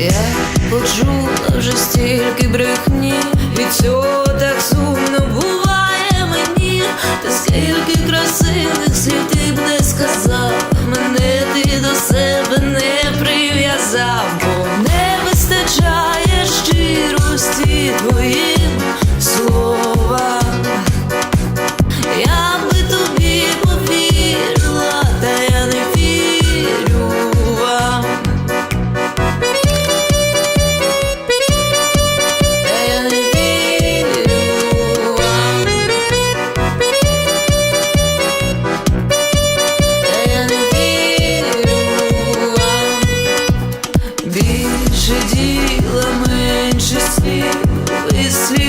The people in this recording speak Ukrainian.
Я почула вже стільки брехні, від цього так сумно буває мені, та скільки красивих слів ти б не сказав, мене ти до себе не прив'язав, бо не вистачає щирості твоїм менше діла, менше слів і світ.